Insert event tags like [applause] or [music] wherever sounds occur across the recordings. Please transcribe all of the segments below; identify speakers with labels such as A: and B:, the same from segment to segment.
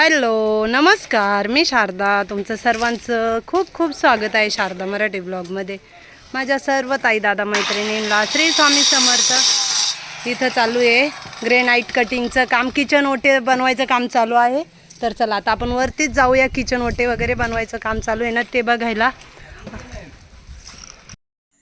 A: Hello नमस्कार मी शारदा. तुमचं सर्वांचं खूप खूप स्वागत आहे शारदा मराठी ब्लॉगमध्ये. माझ्या सर्व ताई दादा मैत्रिणींना श्री स्वामी समर्थ. इथं चालू आहे ग्रेनाईट कटिंगचं काम. किचन ओटे बनवायचं काम चालू आहे. तर चला आता आपण वरतीच जाऊया. किचन ओटे वगैरे बनवायचं काम चालू आहे ना ते बघायला.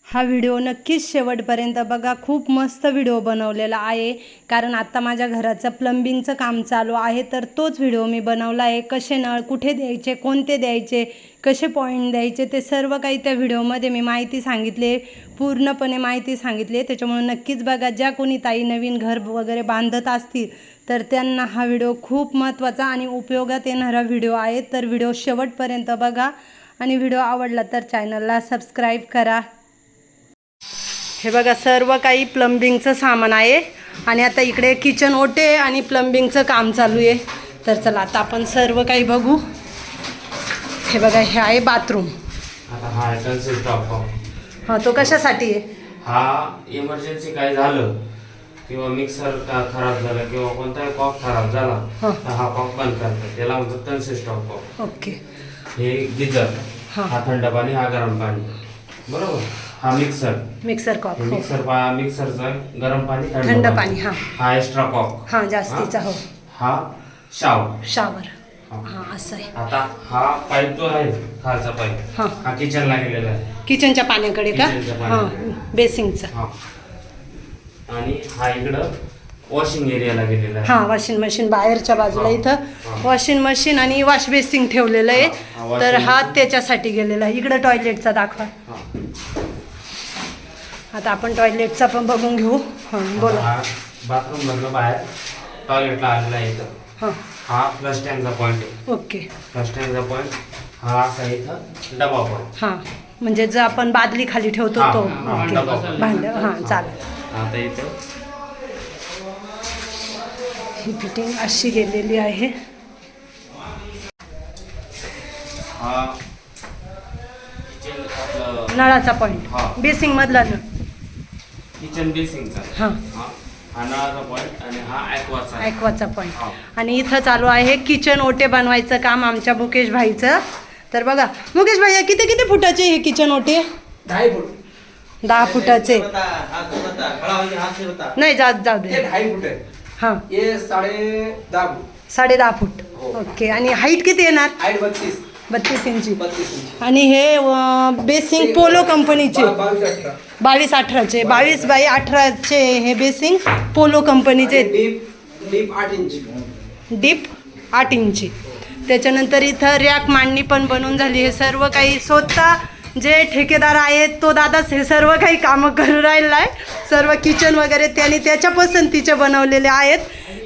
A: हा व्हिडिओ नक्कीच शेवटपर्यंत बघा. खूप मस्त व्हिडिओ बनवलेला आहे. कारण आत्ता माझ्या घराचं प्लंबिंगचं काम चालू आहे तर तोच व्हिडिओ मी बनवला आहे. कसे नळ कुठे द्यायचे कोणते द्यायचे कसे पॉईंट द्यायचे ते सर्व काही त्या व्हिडिओमध्ये मी माहिती सांगितले पूर्णपणे माहिती सांगितली त्याच्यामुळे नक्कीच बघा ज्या कोणी ताई नवीन घर वगैरे बांधत असतील तर त्यांना हा व्हिडिओ खूप महत्त्वाचा आणि उपयोगात येणारा व्हिडिओ आहे. तर व्हिडिओ शेवटपर्यंत बघा. आणि व्हिडिओ आवडला तर चॅनलला सबस्क्राईब करा. हे बघा सर्व काही प्लंबिंगचं सामान आहे. आणि आता इकडे किचन ओटे आणि प्लंबिंगचं काम चालू आहे. तर चला आता आपण सर्व काही बघू. हे बघा हे आहे बाथरूम
B: हा
A: हां तो कशासाठी आहे?
B: हा इमर्जन्सी काय झालं किंवा मिक्सर का खराब झाला किंवा कोणताही कॉक खराब झाला
A: हा.
B: तर हा कॉक बंद करतात. त्याला म्हणतात कन्सिल टॉप कॉक
A: ओके.
B: हे गिजर
A: हा.
B: हा थंड पाणी हा गरम पाणी. बरोबर? हा मिक्सर
A: मिक्सर कॉक
B: हे
A: हो.
B: मिक्सर पा मिक्सरचं गरम पाणी
A: थंड पाणी, हा.
B: हा एक्स्ट्रा कॉक
A: हां जास्तीचा हो?
B: हा. शाव
A: शावर
B: हा.
A: हां असं आहे.
B: आता हा पाईप जो आहे खालचा पाईप
A: हा.
B: हा किचनला गेलेला आहे.
A: किचनच्या पाण्याकडे का?
B: किचनच्या
A: हां
B: पाण्याकडे.
A: बेसिंगचं
B: हा. आणि हा इकडं वॉशिंग एरियाला गेलेला आहे.
A: हां वॉशिंग मशीन बाहेरच्या बाजूला
B: हा.
A: इथं.
B: हा.
A: वॉशिंग मशीन आणि वॉश बेसिंग ठेवलेलं
B: हा,
A: आहे
B: washing
A: तर हा
B: machine.
A: त्याच्यासाठी गेलेला आहे. इकडं टॉयलेटचा दाखवा.
B: हा.
A: आता आपण टॉयलेटचा पण बघून घेऊ. हां बोला.
B: बाथरूम मधनं बाहेर टॉयलेटला आलेला आहे इथं.
A: हां.
B: हा प्लस टँकचा पॉईंट आहे.
A: ओके.
B: प्लस टँकचा पॉईंट हा असा इथं डबा पॉईंट
A: हां म्हणजे जर आपण बादली खाली ठेवतो तो. ओके. भांड हां चालेल.
B: आता इथं.
A: ही फिटिंग अशी गेलेली आहे.
B: हा. किचन आपलं
A: नळाचा
B: हा.
A: पॉईंट बेसिंग मधला नळ.
B: किचन बेसिंगचा
A: हां.
B: हा. नळाचा पॉईंट आणि हा ॲक्वाचा. आहे.
A: ॲक्वाचा पॉईंट. आणि इथं चालू आहे किचन ओटे बनवायचं काम आमच्या मुकेश भाईचं. तर बघा मुकेश भाई किती किती फुटाचे हे किचन ओटे?
C: ढाई फुट.
A: दहा फुटाचे.
C: हाथ से।
A: नाही जाऊ जाऊ
C: ये
A: दे
C: ढाई फुट है.
A: हां
C: ये साढ़े दस फुट.
A: साडे दहा फूट.
C: हो.
A: ओके. आणि हाईट किती येणार?
C: हाइट बत्तीस.
A: बत्तीस इंची.
C: बत्तीस इंच.
A: आणि हे अं, बेसिंग पोलो कंपनीचे.
C: बा- बावीस अठरा.
A: बावीस अठराचे. बावीस बाय अठराचे हे बेसिंग पोलो कंपनीचे.
C: डीप डीप आठ इंच.
A: डीप आठ इंची. त्याच्यानंतर इथं रॅक मांडणी पण बनवून झाली. हे सर्व काही स्वतः जे ठेकेदार आहेत तो दादाच हे सर्व काही कामं करू राहिला आहे सर्व किचन वगैरे त्यांनी त्याच्या पसंतीचे बनवलेले आहेत.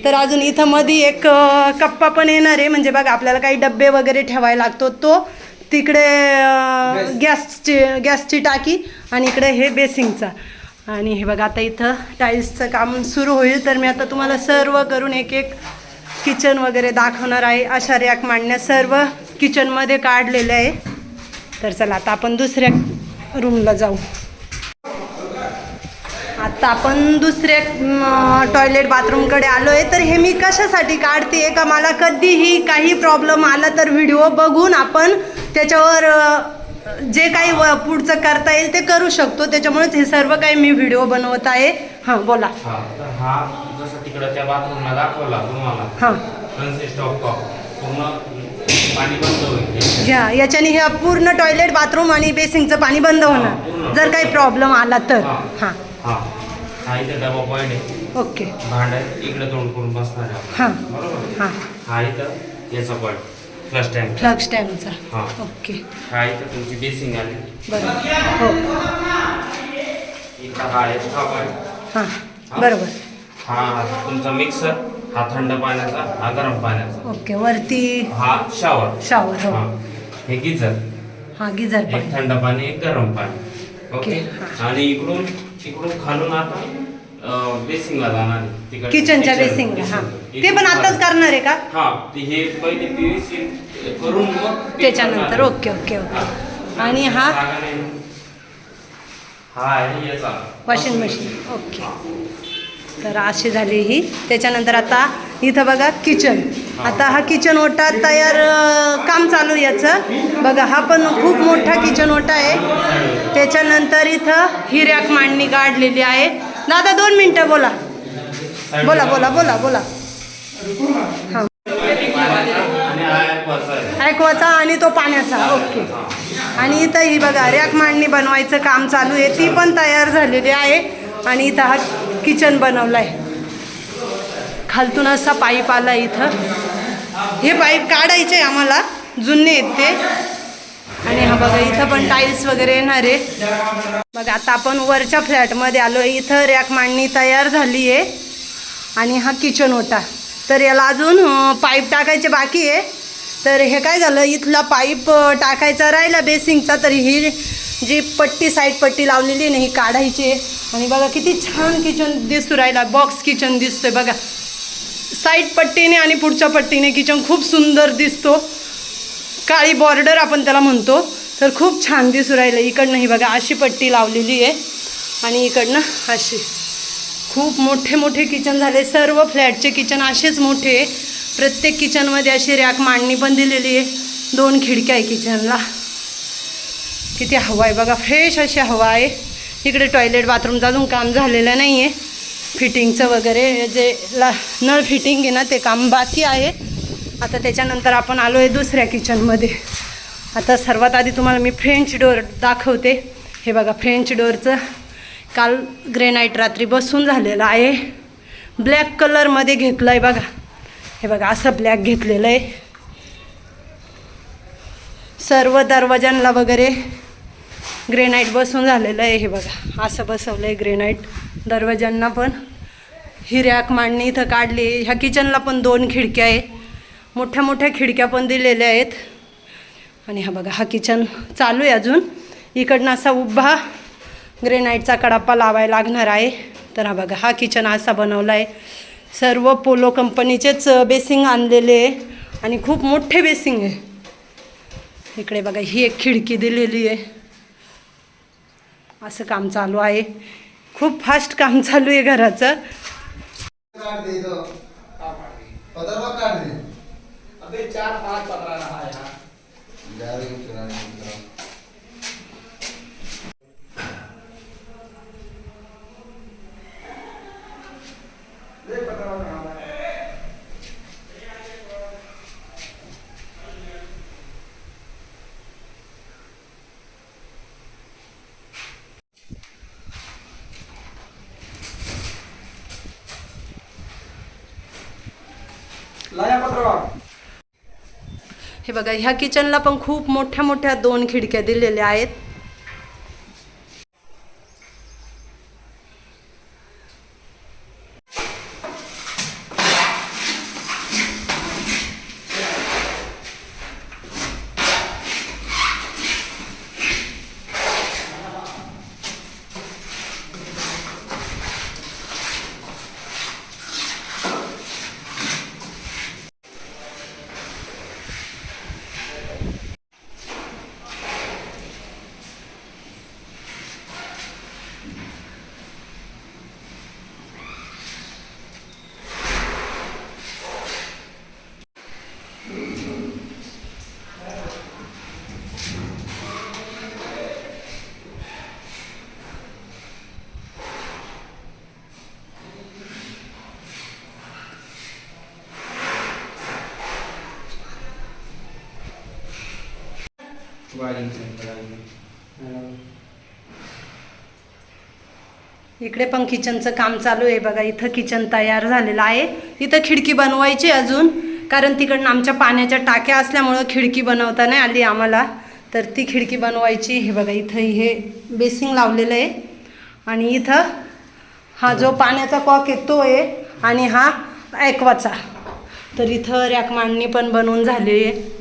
A: तर अजून इथं मध्ये एक कप्पा पण येणार आहे. म्हणजे बघा आपल्याला काही डब्बे वगैरे ठेवायला लागतो तो. तिकडे. गॅसची गॅसची टाकी आणि इकडे हे बेसिंगचा आणि हे बघा आता इथं टाईल्सचं काम सुरू होईल. तर मी आता तुम्हाला सर्व करून एक एक किचन वगैरे दाखवणार आहे. अशा रॅक मांडण्या सर्व किचनमध्ये काढलेल्या आहे. तर चला आता आपण दुसऱ्या रूमला जाऊ. आता आपण दुसऱ्या टॉयलेट बाथरूमकडे आलो आहे तर हे मी कशासाठी काढते? का मला कधीही काही प्रॉब्लेम आला तर व्हिडिओ बघून आपण त्याच्यावर जे काही व पुढचं करता येईल ते करू शकतो. त्याच्यामुळेच हे सर्व काही मी व्हिडिओ बनवत आहे. हां बोला.
B: हा तर हा जसं तिकडं त्या बाथरूमला दाखवला तुम्हाला.
A: हां.
B: कन्सिस्ट ऑफ कॉक पूर्ण पाणी बंद होईल.
A: घ्या याच्याने हे पूर्ण टॉयलेट बाथरूम आणि बेसिंगचं पाणी बंद होणार. जर काही प्रॉब्लेम आला तर.
B: हा.
A: हां.
B: इथे डबा पॉईंट आहे.
A: ओके.
B: भांड आहे इकडे तोंड करून बसणार आहे आपण.
A: हां.
B: बरोबर?
A: हां.
B: हा इथं याचा पॉईंट फ्लश टँक
A: फ्लग स्टॅम्पचा
B: हां.
A: ओके.
B: हा इथं तुमची बेसिंग आली.
A: बरोबर. हो.
B: इथं हा पॉईंट
A: हां बरोबर.
B: हा तुमचा मिक्सर हा थंड पाण्याचा हा गरम पाण्याचा.
A: ओके वरती
B: हा शावर
A: शॉवर हो.
B: हा. हे गिझर.
A: हां गिझर
B: एक
A: पण.
B: थंड पाणी एक गरम पाणी. ओके
A: हा.
B: आणि इकडून इकडून खालून आता बेसिंगला जाणार आहे. तिकडे
A: किचनच्या
B: kitchen-
A: बेसिंगला हां.
B: kitchen.
A: ते पण आताच करणार आहे का?
B: हा ते हे पहिले पीव्हीसी करून मग ते
A: त्याच्यानंतर
B: करणार.
A: Okay okay okay.
B: हा.
A: आणि हा?
B: जागा नाही. हा आहे याचा.
A: वॉशिंग मशीन ओके तर अशी झाली ही. त्याच्यानंतर आता इथं बघा किचन आता हा किचन ओटा तयार काम चालू याचं. बघा हा पण खूप मोठा किचन ओटा आहे. त्याच्यानंतर इथं ही रॅक मांडणी काढलेली आहे. दादा दोन मिनटं बोला. बोला बोला बोला बोला. हां.
B: हा
A: आणि तो पाण्याचा. ओके. आणि इथं ही बघा रॅक मांडणी बनवायचं काम चालू आहे. ती पण तयार झालेली आहे. आणि इथं हा किचन बनवलं आहे खालतून असा पाईप आला इथं. हे पाईप काढायचे आहे आम्हाला. जुने आहेत ते. आणि हा बघा इथं पण टाईल्स वगैरे येणार आहे. बघा आता आपण वरच्या फ्लॅटमध्ये आलो. इथं रॅक मांडणी तयार झाली आहे आणि हा किचन होता. तर याला अजून पाईप टाकायचे बाकी आहे. तर हे काय झालं? इथला पाईप टाकायचा राहिला बेसिंगचा. तर ही जी पट्टी साईड पट्टी लावलेली आहे ना ही काढायची आहे. आणि बघा किती छान किचन दिसू राहिला बॉक्स किचन दिसतोय बघा. साईड पट्टीने आणि पुढच्या पट्टीने किचन खूप सुंदर दिसतो. काळी बॉर्डर आपण त्याला म्हणतो. तर खूप छान दिसू राहिलं. इकडनं ही बघा अशी पट्टी लावलेली आहे. आणि इकडनं अशी. खूप मोठे मोठे किचन झाले. सर्व फ्लॅटचे किचन असेच मोठे आहे. प्रत्येक किचनमध्ये अशी रॅक मांडणी पण दिलेली आहे. दोन खिडक्या आहे किचनला किती हवा आहे बघा. फ्रेश अशी हवा आहे. इकडे टॉयलेट बाथरूमचं अजून काम झालेलं नाही आहे फिटिंगचं वगैरे जे ला नळ फिटिंग आहे ना ते काम बाकी आहे. आता त्याच्यानंतर आपण आलो आहे दुसऱ्या किचनमध्ये आता सर्वात आधी तुम्हाला मी फ्रेंच डोअर दाखवते. हे बघा फ्रेंच डोअरचं काल ग्रेनाईट रात्री बसून झालेलं आहे. ब्लॅक कलरमध्ये घेतलं आहे बघा. हे बघा असं ब्लॅक घेतलेलं आहे. सर्व दरवाजांना वगैरे ग्रेनाईट बसून झालेलं आहे हे बघा. असं बसवलं आहे ग्रेनाईट दरवाजांना पण. ही रॅक मांडणी इथं काढली. ह्या किचनला पण दोन खिडक्या आहे मोठ्या मोठ्या खिडक्या पण दिलेल्या आहेत. आणि हा बघा हा किचन चालू आहे अजून. इकडनं असा उभा ग्रेनाईटचा कडाप्पा लावायला लागणार आहे. तर हा बघा हा किचन असा बनवला आहे. सर्व पोलो कंपनीचेच बेसिंग आणलेले आहे. आणि खूप मोठे बेसिंग आहे. इकडे बघा ही एक खिडकी दिलेली आहे. असं काम चालू आहे. खूप फास्ट काम चालू आहे घराचं.
C: चार पाच पत्रा रहा है यहाँ
D: जा रही हूँ चुराने की तरफ
C: देख पत्रा कहाँ है लाया पत्रवा
A: हे बघा ह्या किचनला पण खूप मोठ्या मोठ्या दोन खिडक्या दिलेल्या आहेत.
C: वायरिंग
A: इकडे पण किचनचं काम चालू आहे बघा. इथं किचन तयार झालेलं आहे. इथं खिडकी बनवायची अजून कारण तिकडनं आमच्या पाण्याच्या टाक्या असल्यामुळं खिडकी बनवता नाही आली आम्हाला. तर ती खिडकी बनवायची. हे बघा इथं हे बेसिंग लावलेलं आहे. आणि इथं हा जो पाण्याचा कॉक आहे तो आहे. आणि हा ॲक्वाचा. तर इथं रॅक मांडणी पण बनवून झाली आहे.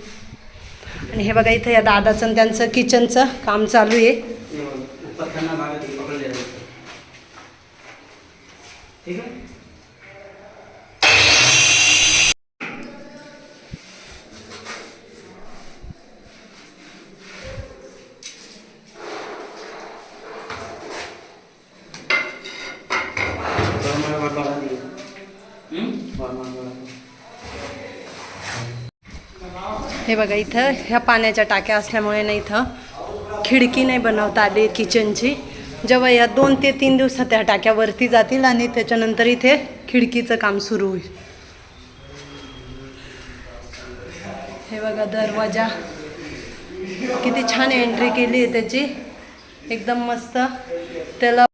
A: आणि हे बघा इथं या दादाचं आणि त्यांचं किचनचं काम चालू आहे.
C: हो, ठीक आहे हम्म
A: हे बघा इथं ह्या पाण्याच्या टाक्या असल्यामुळे ना इथं खिडकी नाही बनवता आली किचनची जेव्हा या दोन ते तीन दिवसात त्या टाक्या वरती जातील आणि त्याच्यानंतर इथे खिडकीचं काम सुरू होईल. हे बघा दरवाजा. किती छान एंट्री केली आहे त्याची. एकदम मस्त. त्याला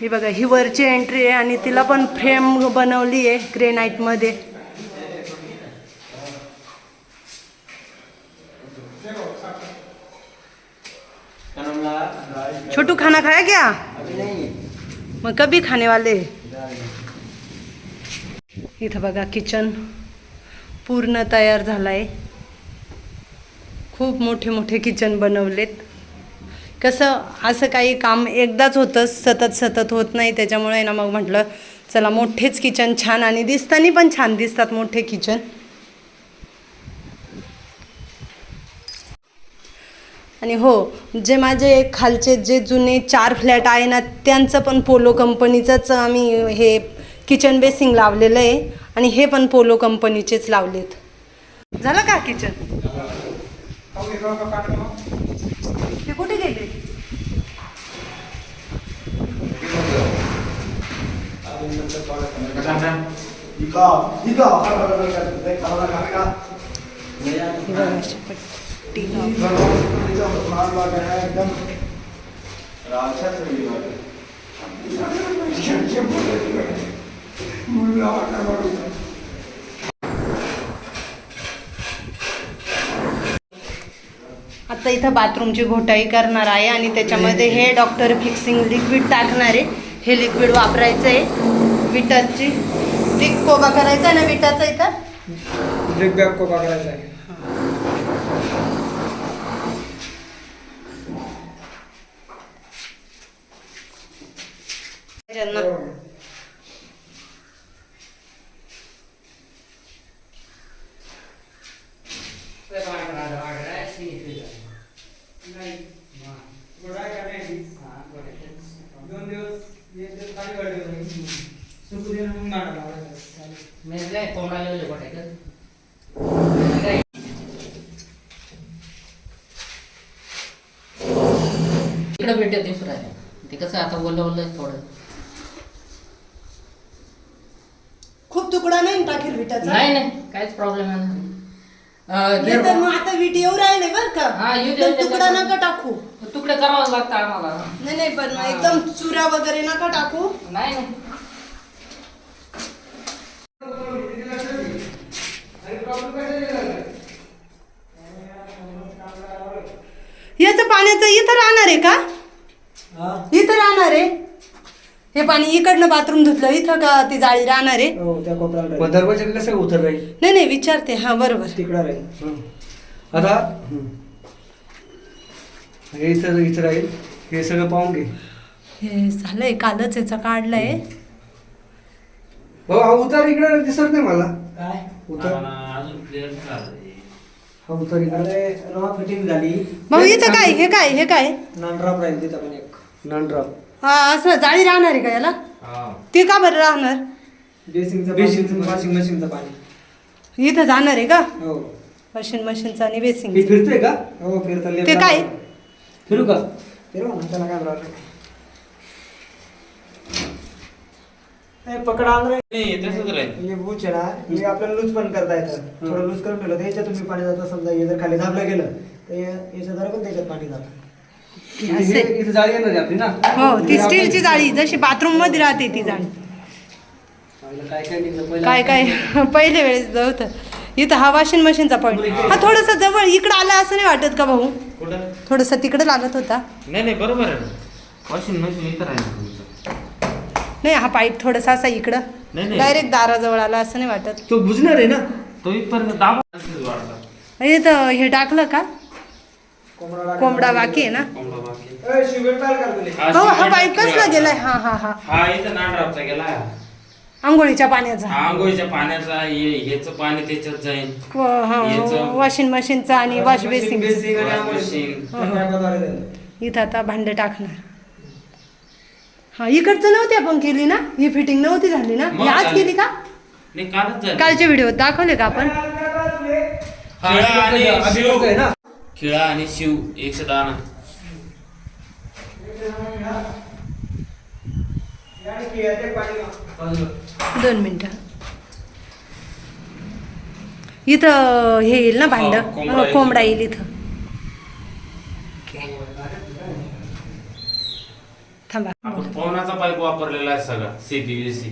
A: ही बघा ही वरची एंट्री आहे आणि तिला पण फ्रेम बनवली आहे ग्रेनाईटमध्ये छोटू खाना खाया क्या? मग कभी खाने वाले। इथं बघा किचन पूर्ण तयार झालं आहे खूप मोठे मोठे किचन बनवलेत. कसं असं काही काम एकदाच होतं सतत सतत होत नाही. त्याच्यामुळे ना मग म्हटलं चला मोठेच किचन छान आणि दिसतानी पण छान दिसतात मोठे किचन आणि हो जे माझे खालचे जे जुने चार फ्लॅट आहे ना त्यांचं पण पोलो कंपनीचंच आम्ही हे किचन बेसिंग लावलेलं आहे आणि हे पण पोलो कंपनीचेच लावलेत. झालं का किचन ते कुठे गेले? बघा, अशी पट्टी आता इथं बाथरूमची घोटाई करणार आहे आणि त्याच्यामध्ये हे डॉक्टर फिक्सिंग लिक्विड टाकणार आहे. हे लिक्विड वापरायचं आहे. विटाची ते कोबा करायचा आहे ना विटाचा इथं?
C: ब्रेक बॅग आहे
A: ज्यांना
C: दोन दिवस एक दिवस खाली गाडी सुकू दे मग मारा लावायचा.
E: इकडं भेटत दिसून राहिले ते कसं आता ओलं ओलं आहे थोडं
A: खूप तुकडा नाही ना टाकेल विटाचा?
E: नाही नाही काहीच प्रॉब्लेम नाही. अं,
A: नाही तर
E: घेर-
A: मग आता विट येऊ राहिले बर का.
E: हा, येऊ दे,
A: तर
E: येऊ दे.
A: तुकडा नका टाकू.
E: तुकडे करावं लागतं आम्हाला.
A: नाही नाही पण एकदम चुरा वगैरे नका टाकू.
E: नाही नाही.
A: याचं पाण्याचं इथं राहणार आहे का? इथं राहणार आहे? हे पाणी इकडनं बाथरूम धुतलं इथं का ती जाळी राहणार आहे?
C: हो त्या कोपऱ्याला राहील. दरवाजा कसं उतर राहील.
A: नाही नाही विचारते. हा बरोबर.
C: तिकडं राहील. आता हे इथं इथं राहील. हे सगळं पाहून घे.
A: हे झालंय कालच याचा काढलंय.
C: भाऊ हा उतार इकडे दिसत नाही मला.
F: काय?
C: उतार.
B: अजून क्लिअर
C: हा. उतार इकडे.
F: फिटिंग झाली.
A: भाऊ इथं काय? हे काय? हे काय?
F: नांड्राप राहील तिथं पण एक.
C: नांडराव
A: हा असं जाळी राहणार आहे का याला?
B: हा.
A: ते का बरं राहणार?
F: बेसिंगचं
C: बेसिंगचं
F: वॉशिंग मशीनचं पाणी.
A: इथं जाणार आहे का?
F: हो.
A: वॉशिंग मशीनचं आणि
C: हे
A: बेसिंग
C: फिरतंय का?
F: हो फिरतं
A: ते. काय?
C: फिरू का?
F: फिरवा ना त्याला काय प्रॉब्लेम नाही. पकड
B: नाही तसंच राहील.
F: हे बूच आहे ना हे आपल्याला लूज पण करता येतं. थोडं लूज करून ठेवलं तर पाणी जातं समजा हे जर खाली दाबलं गेलं तर हे- याच्या द्वारे पण त्याच्यात पाणी जातं.
C: जाळी येणार आहे आपली ना?
A: हो ती स्टीलची जाळी जशी बाथरूममध्ये राहते ती जाळी.
C: काय काय निघलं पहिलं.
A: काय काय? [laughs] पहिले वेळेस होतं इथं हा वॉशिंग मशीनचा पॉईंट हा थोडासा जवळ इकडं आला असं नाही वाटत का भाऊ? थोडंसं तिकडे लागत होता.
B: नाही नाही बरोबर आहे वॉशिंग मशीन इथं
A: नाही हा पाईप थोडासा असा इकडं.
B: नाही, नाही.
A: डायरेक्ट दाराजवळ आला असं नाही वाटत.
C: तो बुजणार आहे ना?
B: तो इथपर्यंत दाबा
A: हे हे टाकलं का?
F: कोंबडा
A: बाकी आहे ना?
B: कोंबडा बाकी. हा,
A: हो हा पाईप कसला
B: पुरा.
A: गेलाय? हा हा हा.
B: हा इथं गेला
A: आंघोळीच्या पाण्याचा.
B: हा आंघोळीच्या पाण्याचा हे- पाणी त्याच्यात जाईल
A: व- हा
B: याचं-
A: वॉशिंग मशीनचा आणि वॉश बेसिंग. इथं आता भांडे टाकणार. हा इकडचं नव्हती आपण केली ना? ही फिटिंग नव्हती झाली ना?
B: मग
A: आज
B: झाली.
A: केली का?
B: नाही कालच झालं.
A: कालच्या व्हिडिओ दाखवले का आपण?
B: आणि शिव
F: ना?
B: खिळा आणि शिव एकशे दहा ना
A: दोन मिनटं. इथं हे येईल ना भांड?
B: हो, कोंबडा येईल.
A: कोंबडा येईल इथं. थांबा.
B: आपण पवनाचा पाईप वापरलेला आहे सगळा सीपीव्हीसी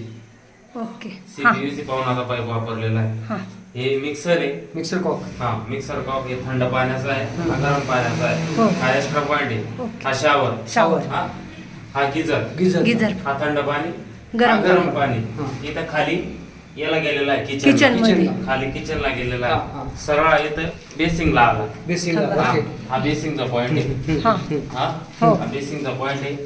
A: ओके. हां
B: सीपीव्हीसी पवनाचा पाईप वापरलेला आहे.
A: हां
B: हे मिक्सर आहे.
F: मिक्सर कॉक
B: हा मिक्सर कॉक हे थंड पाण्याचा आहे हा गरम पाण्याचा
A: हो.
B: आहे. हा. एक्स्ट्रा पॉइंट आहे.
A: ओके.
B: हा शावर
A: शावर
B: हा हा गिझर.
F: गिझर.
A: गिझर.
B: हा थंड पाणी.
A: गरम
B: हा गरम
F: हा.
B: पाणी इथं खाली याला गेलेला आहे
A: किचन किचनमध्ये.
B: खाली किचनला गेलेला
F: हा,
B: आहे.
F: हा.
B: सरळ इथं बेसिंगला आला.
F: बेसिंग
B: हा
F: ओके
B: हा बेसिंगचा पॉइंट आहे. [laughs]
A: हां.
B: हा
A: हो.
B: हा. बेसिंगचा पॉइंट आहे.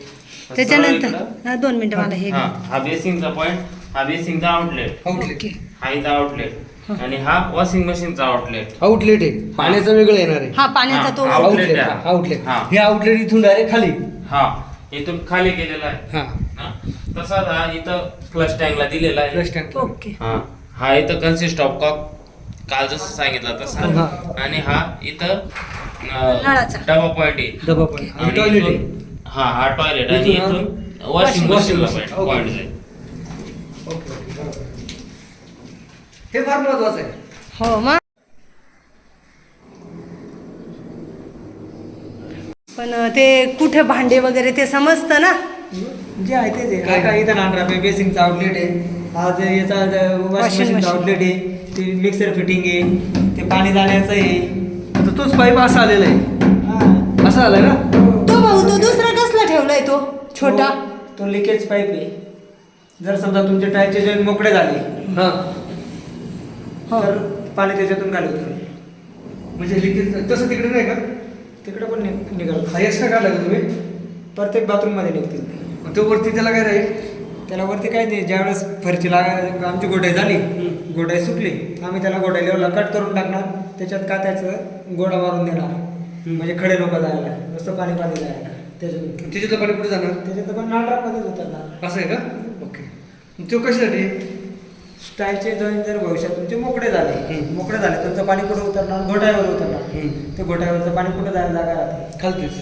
A: त्याच्यानंतर
B: इकडं-
A: हा, दोन मिनटं मला हे
B: हा हा बेसिंगचा पॉइंट हा बेसिंगचा आउटलेट
A: ओके
B: हा इथं आउटलेट आणि हा वॉशिंग मशीनचा आउटलेट
F: आउटलेट आहे. पाण्याचं वेगळं येणार आहे.
A: हा पाण्याचा तो
B: हा,
F: आउटलेट
B: आहे.
F: आउटलेट
B: हा.
F: हे आउटलेट इथून डायरेक्ट खाली.
B: हा इथून खाली गेलेला आहे.
F: हा.
B: हा. तसाच हा इथं फ्लश टँकला दिलेला आहे.
F: फ्लश टँक
A: ओके
B: हा. हा इथं कन्सिस्ट ऑफ कॉक काल जसं सांगितलं
F: हा.
B: तसं आणि हा इथं अं,
A: नळाचा.
B: डबा पॉइंट आहे.
F: डबा पण
B: आणि
F: टॉयलेट
B: इथून-
F: आहे.
B: हा हा टॉयलेट आणि
F: इथून हा-
B: इथून वॉशिंग मशीनला
F: machine.
B: पॉइंट. जाईल
F: ओके ओके बरोबर. हे फार महत्वाचं आहे.
A: हो मग? पण ते कुठे भांडे वगैरे ते समजतं ना?
F: जे आहे तेच आहे. काय? काय इथं नांडरा बेसिंगचा आउटलेट आहे. आज याचा वॉशिंग मशीनचा. आउटलेट आहे. ते मिक्सर फिटिंग आहे. ते पाणी जाण्याचं आहे. आता तोच पाईप असा आलेला आहे. असा आलाय ना?
A: तो भाऊ तो दुसरा कसला ठेवलाय तो? छोटा?
F: तो- तो लिकेज पाईप आहे. जर समजा तुमचे टायरचे जॉईंट मोकळे झाले
A: हो.
F: तर पाणी त्याच्यातून खाली उतरेल
G: म्हणजे लिकेज तसं तिकडे नाही का?
F: तिकडे पण निघ- निघाल
G: हा एक्स्ट्रा काढला तुम्ही?
F: प्रत्येक बाथरूममध्ये निघतील ते.
G: मग तो वरती त्याला काय राहील?
F: त्याला वरती काय नाही ज्यावेळेस फरची लागा आमची गोटाई झाली गोटाई सुटली आम्ही त्याला लेवलला कट करून टाकणार. त्याच्यात का त्याचं गोडा मारून देणार? म्हणजे खडे लोक जायला. नुसतं पाणी पाणी जायला. त्याच्यातून.
G: त्याच्यातलं पाणी कुठे जाणार?
F: त्याच्यात पण नांडरामध्येच उतरणार
G: असं आहे का? ओके. मग तो कशासाठी?
F: स्टाईलचे जॉईन जर भविष्यात तुमचे मोकळे झाले मोकळे झाले तुमचं पाणी कुठे उतरणार? घोटाळ्यावर उतरणार. ते घोटाळ्यावरचं पाणी कुठं जायला जागा राहते?
G: खालतीच.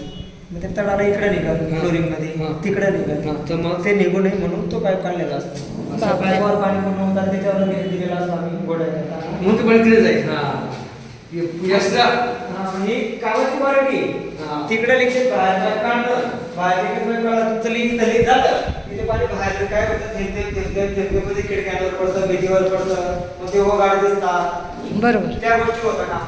F: मग ते तडाला इकडे निघाल. फ्लोरिंगमध्ये
G: हा.
F: तिकडे निघाल.
G: तर मग?
F: ते निघू नये म्हणून तो पाईप काढलेला असतो. पाईपावर पाणी पूर्ण होतात त्याच्यावर दिले- दिलेला असतो आम्ही घोटाळ्याला
G: म्हणून ते पाणी तिथे जाईल. हा.
F: कामाची
G: हा.
F: तिकडे लिखित बाहेर काढलं. बाहेर लिखित तुमचं झालं तिथे पाणी बाहेर काय होतं? थेंब थेंब थेंब थेंब थेंब थेंबमध्ये खिडक्यांवर पडतं भीतीवर पडतं. मग ते गाडी दिसतात.
A: बरोबर.
F: त्या गोष्टी होतात ना.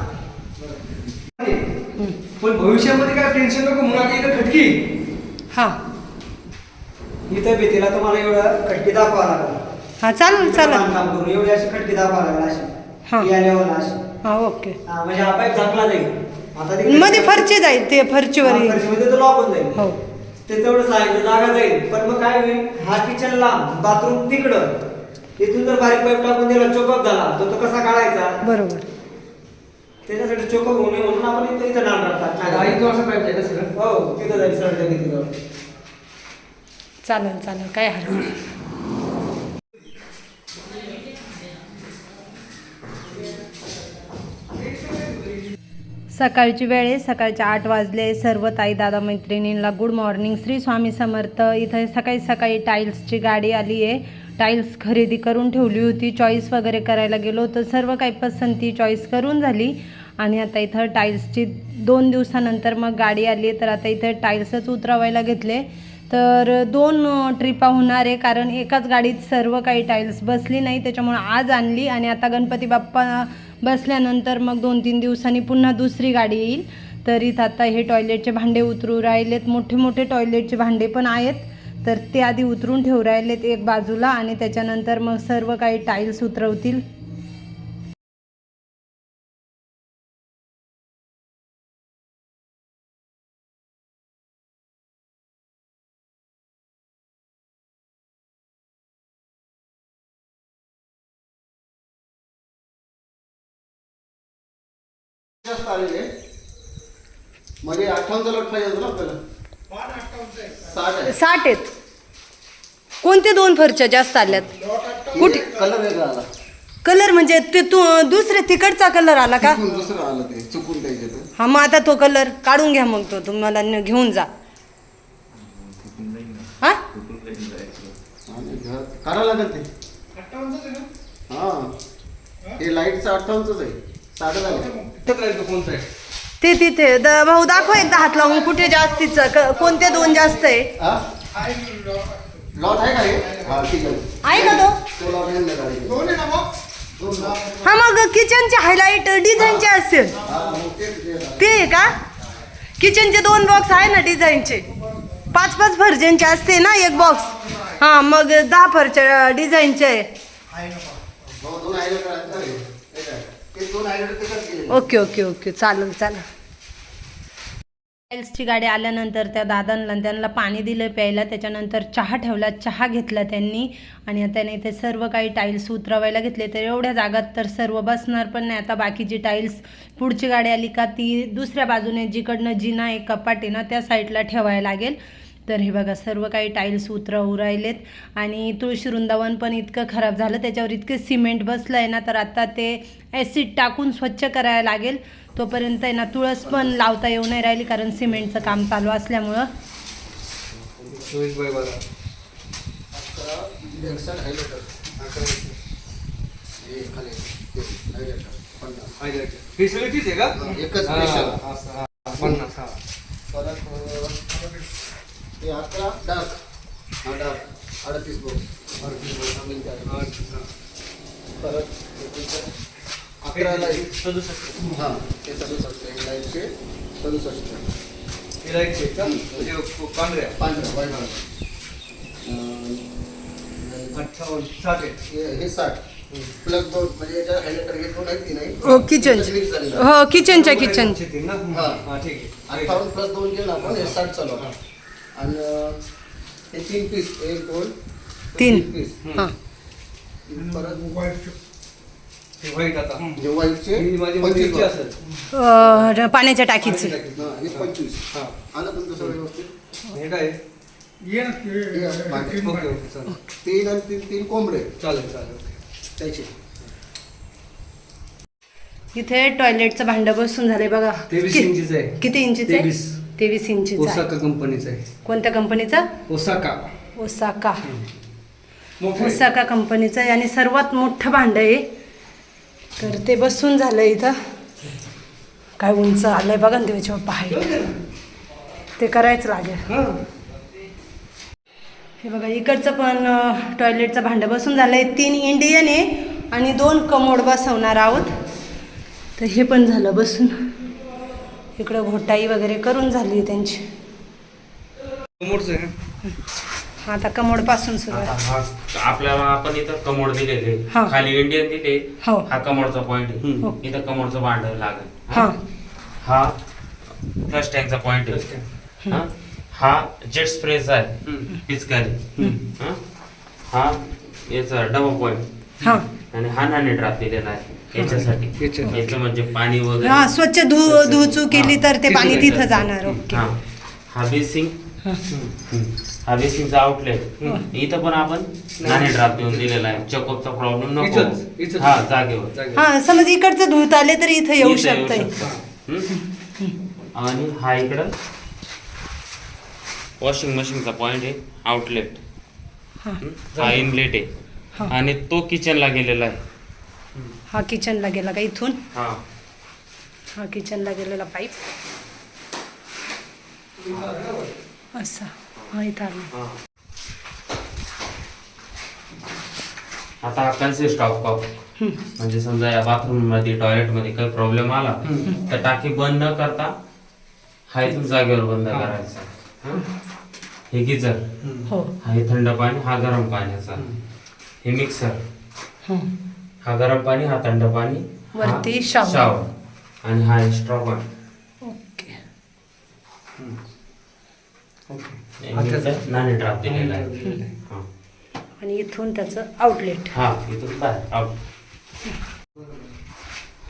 G: पण भविष्यामध्ये काय टेन्शन नको म्हणून आता इथं खटकी
A: हा.
F: इथं भीतीला तुम्हाला एवढं खटकी दाखवा लागेल.
A: हा चालेल चालेल.
F: काम करून एवढी अशी खटकी दाखवा लागेल
A: हा.
F: अशी या लेवलला अशी.
A: हा ओके.
F: हा, म्हणजे पाईप झाकला जाईल. आता
A: मध्ये फरची जाईल ते फरचीवर येईल
F: फरशीमध्ये तो लॉक होऊन जाईल.
A: हो.
F: ते तेवढं साहित्य जागा जाईल. पण मग काय होईल? हा किचन लांब बाथरूम तिकडं. इथून जर बारीक पाईप टाकून दिला चोकअप झाला तर तो कसा काढायचा?
A: बरोबर.
F: त्याच्यासाठी चोकअप होऊ नये म्हणून आपण इथं इथं नाण
G: इथं
F: टाकतात
G: असं पाईप
F: हो तिथं जाईल सरळ भीतीजवळ
A: चालेल चालेल. काय हरकत नाही. सकाळची वेळ आहे सकाळचे आठ वाजले. सर्व ताई दादा मैत्रिणींना गुड मॉर्निंग श्री स्वामी समर्थ इथं सकाळी सकाळी टाईल्सची गाडी आली आहे. टाईल्स खरेदी करून ठेवली होती. चॉईस वगैरे करायला गेलो तर सर्व काही पसंती चॉईस करून झाली. आणि आता इथं टाईल्सची दोन दिवसानंतर मग गाडी आली तर आता इथं टाईल्सच उतरवायला घेतले. तर दोन ट्रिपा होणार आहे. कारण एकाच गाडीत सर्व काही टाईल्स बसली नाही. त्याच्यामुळं आज आणली. आणि आता गणपती बाप्पा बसल्यानंतर मग दोन तीन दिवसांनी पुन्हा दुसरी गाडी येईल. तर इथं आता हे टॉयलेटचे भांडे उतरू राहिलेत. मोठे मोठे टॉयलेटचे भांडे पण आहेत. तर ते आधी उतरून ठेवू राहिलेत एक बाजूला आणि त्याच्यानंतर मग सर्व काही टाईल्स उतरवतील.
D: आलेले म्हणजे अठ्ठावन्नचा लोट पाहिजे होतं ना आपल्याला. साठ आहे.
A: साठ आहेत. कोणते दोन फरच्या जास्त आल्यात? कुठे?
D: कलर वेगळा आला.
A: कलर म्हणजे ते तू दुसरे तिकडचा कलर आला का?
D: चुकून दुसरं आलं ते. चुकून त्याच्यात
A: हा मग आता तो कलर काढून घ्या मग तो. तुम्हाला न- घेऊन जा. हा?
D: आणि घर काढावं लागेल ते. हा. हे लाईटचं अठ्ठावन्नच आहे.
G: तो
A: तिथे. द- भाऊ दाखव एकदा हात लावून. कुठे जास्तीच कोणते दोन जास्त आहे?
D: हा? लॉट आहे का
A: तो? हा मग किचनचे हायलाईट डिझाईनचे
D: हा. तेच ते आहे.
A: का? किचनचे दोन बॉक्स आहे ना डिझाईनचे पाच पाच फर्जनचे असते ना एक बॉक्स हा मग दहा फरचे डिझाईनचे आहे. Okay okay okay. चालेल चालेल. टाईल्सची गाडी आल्यानंतर त्या दादांना त्यांना पाणी दिलं प्यायला. त्याच्यानंतर चहा ठेवला चहा घेतला त्यांनी. आणि आता त्याने ते सर्व काही टाईल्स उतरवायला घेतले. तर एवढ्या जागात तर सर्व बसणार पण नाही. आता बाकीची टाईल्स पुढची गाडी आली का ती दुसऱ्या बाजूने जिकडनं जिना आहे कपाट आहे ना त्या साईडला ठेवायला लागेल. तर हे बघा सर्व काही टाईल्स उतरवू राहिलेत आणि तुळशी वृंदावन पण इतकं खराब झालं त्याच्यावर इतकं सिमेंट बसलं आहे ना तर आता ते ॲसिड टाकून स्वच्छ करायला लागेल. तोपर्यंत आहे ना तुळस पण लावता येऊ नाही राहिली कारण सिमेंटचं काम चालू असल्यामुळं.
D: हे
G: हे
D: हा, एकच
G: हा, हा, हा
D: हे अकरा डार्क. हा डार्क. अडतीस बॉक्स अडतीस बॉक्स
G: हा.
D: परत हे अकरा लाइट.
G: सदुसष्ट.
D: हां ते सदुसष्ट. लाईटचे सदुसष्ट.
G: हे लाईटचे का? म्हणजे पांढऱ्या.
D: पांढऱ्या वाईट
G: अठ्ठावन्न साठ
D: हे हे साठ. प्लस दोन म्हणजे याच्या हायलाइटर हे दोन आहेत की नाही?
A: हो किचन
D: Mix झालेलं.
A: हो किचनच्या किचन
D: हा.
G: हा ठीक आहे.
D: अठ्ठावन्न प्लस दोन केलं आपण हे साठ चालू. आहे. आणि हे तीन पीस एक दोन
A: तीन.
D: पीस
A: हां.
D: परत
G: हे व्हाईट आता.
D: जे व्हाईटचे
G: माझी
D: पंचवीस
G: मुलीची
D: box.
G: असेल
A: अं, पाण्याच्या टाकीचे.
D: हा, हे पंचवीस.
G: हा.
D: आलं तुमचं सगळं व्यवस्थित?
G: हे काय?
D: असं मागे.
G: ओके ओके चालेल.
D: तीन आणि तीन तीन कोंबडे.
G: चालेल चालेल
D: त्याचे.
A: इथे टॉयलेटचं भांडं बसून झालंय बघा.
G: तेवीस
A: कि-
G: इंचीचं आहे.
A: किती इंचीचं आहे?
G: तेवीस.
A: तेवीस आहे.
G: ओसाका कंपनीचं आहे.
A: कोणत्या कंपनीचा?
G: ओसाका.
A: ओसाका.
G: मोठं आहे.
A: ओसाका कंपनीचं आहे आणि सर्वात मोठं भांडं आहे. तर ते बसून झालं इथं. काय उंच आलंय बघा ना देवाच्या बाप्पा हाईट ते करायच लागेल
G: हा.
A: हे बघा इकडचं पण अं, टॉयलेटचं भांडं बसून झालंय तीन इंडियन आहे आणि दोन कमोड बसवणार आहोत. तर हे पण झालं बसून. इकडं घोटाई वगैरे करून झाली त्यांची. आता कमोडपासून सुरू
B: आता
A: आहे
B: हा आपल्याला आपण इथं कमोड दिलेले.
A: हा.
B: खाली इंडियन दिले.
A: हो.
B: हा कमोडचा पॉइंट.
A: हो.
B: इथं कमोडचं भांड लागेल.
A: हां.
B: हा फ्लश टँकचा पॉइंट आहे. हा? हा जेट स्प्रेचा आहे.
G: हम्म.
B: पिचकारी. हा? याचा डबल पॉइंट
A: हां.
B: आणि हा नाणे ड्राप दिलेला आहे. याच्यासाठी. याचं म्हणजे पाणी वगैरे.
A: हां स्वच्छ धु धुचू केली तर ते. पाणी
B: तिथे
A: जाणार ओके.
B: हा हा. बेसिंग हा बेसिंगचा आउटलेट इथं पण आपण नाणे ड्राप देऊन दिलेला आहे. चेकअपचा प्रॉब्लेम
G: इथंच,
B: नको.
G: इथंच.
B: हा जागेवर.
G: जागेवर.
A: हां समज इकडचं धुत आले तर इथं येऊ
B: इथं येऊ
A: शकतंय.
B: शकतं. हम्म? आणि हा इकडं वॉशिंग मशीनचा पॉइंट आहे. आउटलेट
A: हां.
B: इनलेट आहे. आणि तो किचनला गेलेला आहे.
A: हा किचनला गेला का इथून?
B: हा.
A: हा किचनला गेलेला पाईप असा. हा इथं आला.
B: हा. आता कन्सिस्ट ऑफ कप म्हणजे समजा या बाथरूममध्ये टॉयलेटमध्ये काही प्रॉब्लेम आला तर टाकी बंद न करता हा इथून जागेवर बंद करायचा. हं? गिझर
A: हो.
B: हा हे थंड पाणी हा गरम पाण्याचा. हे मिक्सर
A: हं.
B: हा गरम पाणी हा थंड पाणी हा
A: वरती shower.
B: आणि हा एक्स्ट्रा पण
A: ओके.
B: नाणे ड्राप दिलेला आहे. हा.
A: आणि इथून त्याचं आउटलेट
B: हा इथून बाहेर.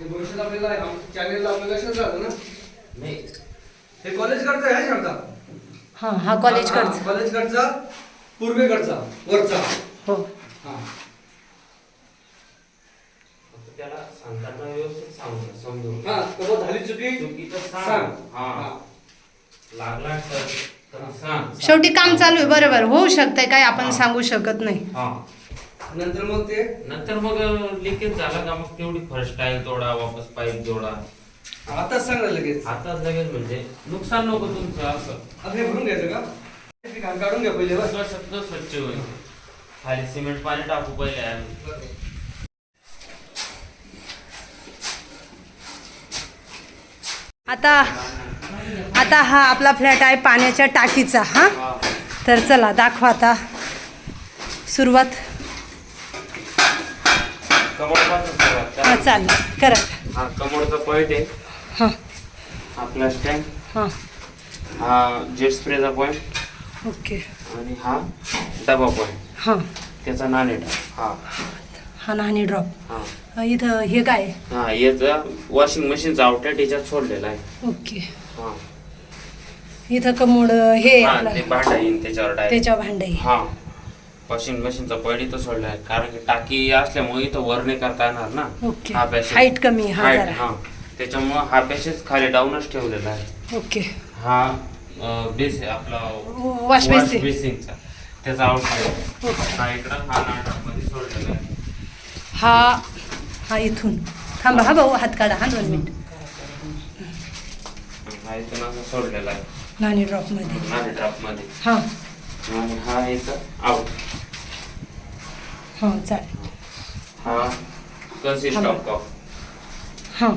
G: ते भविष्यात आपल्याला चॅनेलला आपल्याला लक्षात राहतं ना?
B: नाही.
G: हे कॉलेजकडचं आहे शारदा
A: हां हा कॉलेजकडचा
G: कॉलेजकडचा पूर्वेकडचा वरचा.
A: हो.
G: हा.
B: त्याला सांगताना व्यवस्थित सांगू समजून
G: हा झाली चुकी.
B: चुकी तर सांग.
G: सांग.
B: हा.
G: हा.
B: लागला तर तर सांग.
A: शेवटी काम चालू आहे बरोबर. होऊ शकतंय काय आपण सांगू शकत नाही.
B: हा.
G: नंतर मग ते?
B: नंतर मग लिकेज झाला का मग तेवढी फर्स्ट टाइम तोडा वापस पाईप जोडा.
G: आताच सांग लगेच.
B: आता लगेच म्हणजे नुकसान नको तुमचं असं.
G: आता हे भरून घ्यायचं का? घाण काढून घ्या पहिले बस.
B: सगळं सगळं स्वच्छ होईल. खाली सिमेंट पाणी टाकू पहिले. आम्ही
A: आता आता हा आपला फ्लॅट आहे पाण्याच्या टाकीचा हा. तर चला दाखवा आता. सुरुवात. हा. चालेल. करा.
B: हा कमोडचा पॉईंट आहे.
A: हां.
B: आपला स्टँड.
A: हां.
B: हा जेट स्प्रेचा पॉईंट
A: ओके.
B: आणि हा डबा पॉईंट
A: हां.
B: त्याचा नाणेट हा.
A: हा नाणी ड्रॉप
B: हा.
A: इथं हे काय? आहे?
B: हा याचा वॉशिंग मशीनचा आउटलेट याच्यात सोडलेला आहे.
A: ओके.
B: हा.
A: इथं कमोड हे
B: हा
A: आपलं
B: ते भांडा येईन त्याच्यावर डायरेक्ट
A: त्याच्यावर भांडई
B: हा. वॉशिंग मशीनचा पॉईंट इथं सोडला आहे कारण की टाकी असल्यामुळे इथं वर नाही करता येणार ना.
A: ओके.
B: हा.
A: हाईट कमी आहे, हा
B: Height,
A: जरा.
B: हा. त्याच्यामुळं हा पॅसेज खाली डाऊनच ठेवलेला आहे.
A: ओके.
B: हा बेस आहे आपला
A: वॉश बेसिन
B: बेसिंगचा त्याचा आउटलेट
A: ओके.
B: हा इकडं हा नाटकमध्ये सोडलेला आहे.
A: हा हा इथून. थांबा हा भाऊ हात काढा हा दोन मिनिट.
B: हा इथून असं सोडलेला आहे.
A: नाणी ड्रॉपमध्ये.
B: नाणे ड्रॉपमध्ये
A: हां.
B: आणि हा इथं आउट
A: हां चालेल.
B: हा कन्सिस्ट
A: थांबा.
B: ऑफ कप
A: हां.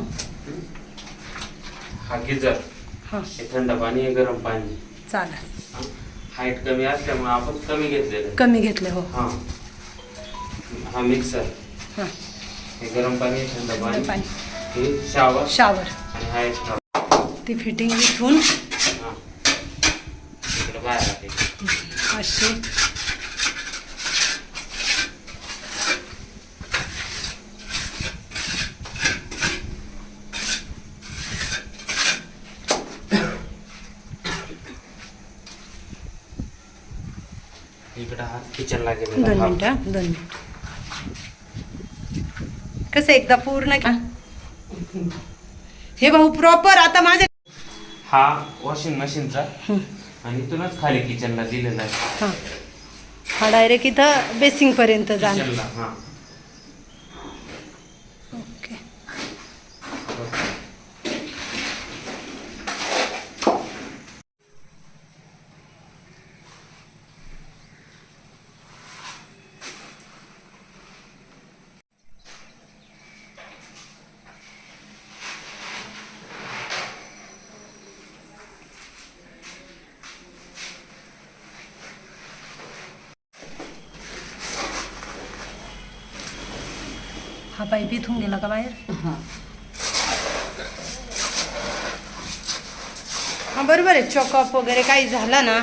B: हा गिजर.
A: हां.
B: हे थंड पाणी हे गरम पाणी.
A: चालेल.
B: हाईट कमी असल्यामुळे आपण कमी घेतलेलं आहे.
A: कमी घेतले हो.
B: हा. हा मिक्सर
A: हां
B: गरम पाणी थंड पाणी. हे शावर
A: शावर
B: हा
A: ती फिटिंग इथून
B: इकडे बाहेर
A: अशी.
B: इकडे हा किचनला
A: दोन
B: हा.
A: मिनिटं दोन मिनिट. कसं एकदा पूर्ण का हे भाऊ प्रॉपर आता माझ्या
B: हा वॉशिंग मशीनचा आणि इथूनच खाली किचनला दिलेला आहे.
A: हां. हा डायरेक्ट इथं बेसिंग पर्यंत जाणार.
B: किचनला हा.
A: ओके पाईप इथून गेला का बाहेर हा बरोबर आहे. चॉकअप वगैरे काही झाला ना